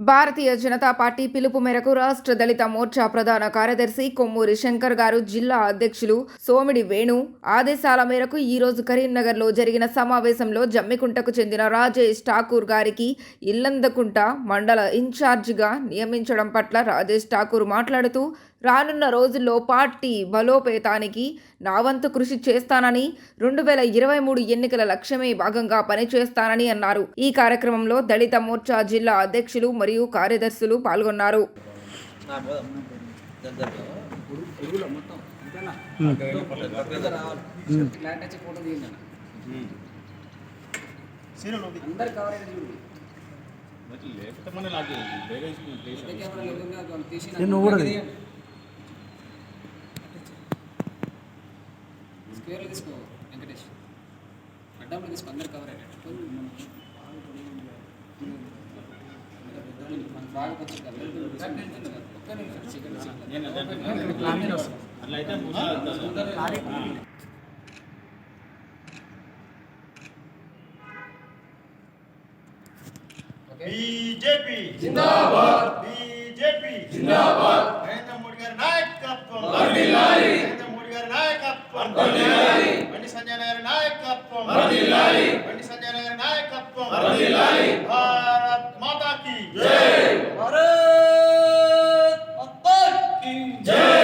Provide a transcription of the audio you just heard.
Bharatiya Janata party పిలుపు మేరకు రాష్ట్ర దళిత మోర్చా ప్రధాన కార్యదర్శి కొమ్మూరి శంకర్ గారు జిల్లా అధ్యక్షులు సోమిడి వేణు ఆదేశాల మేరకు ఈరోజు కరీంనగర్లో జరిగిన సమావేశంలో జమ్మికుంటకు చెందిన రాజేష్ ఠాకూర్ గారికి ఇల్లందకుంట మండల ఇన్ఛార్జిగా నియమించడం పట్ల రాజేష్ ఠాకూర్ మాట్లాడుతూ రానున్న రోజుల్లో పార్టీ బలోపేతానికి నా వంతు కృషి చేస్తానని రెండు వేల ఇరవై మూడు ఎన్నికల లక్ష్యమే భాగంగా పనిచేస్తానని అన్నారు. ఈ కార్యక్రమంలో దళిత మోర్చా జిల్లా అధ్యక్షులు మరియు కార్యదర్శులు పాల్గొన్నారు. క్లారిటీ వచ్చి పేర్లు తీసుకో వెంకటేష్. అడ్డంలో తీసుకో అందరు కవర్ అయ్యేటట్టు బాగా కొంచెం ఒక్క నిమిషం. బీజేపీ. నాయకత్వం. వర్ధిల్లాలి బండి సంజయ్ గారి నాయకత్వం. వర్ధిల్లాలి భారత్ మాతా కీ జై. భారత్ మాతా కీ జై.